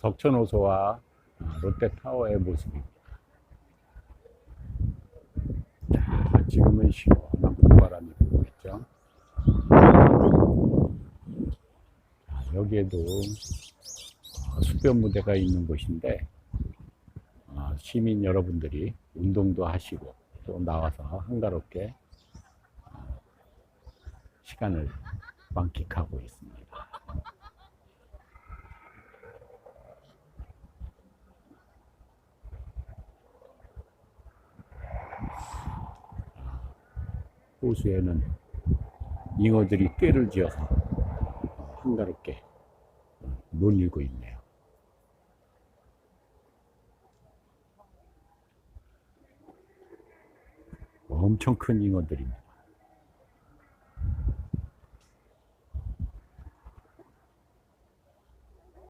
석천호소와 아, 롯데타워의 모습입니다. 자, 지금은 시원한 봄바람이 불고 있죠. 자, 여기에도 어, 수변 무대가 있는 곳인데 어, 시민 여러분들이 운동도 하시고 또 나와서 한가롭게 어, 시간을 만끽하고 있습니다. 호수에는 잉어들이 꾀를 지어서 한가롭게 놀리고 있네요. 엄청 큰 잉어들입니다.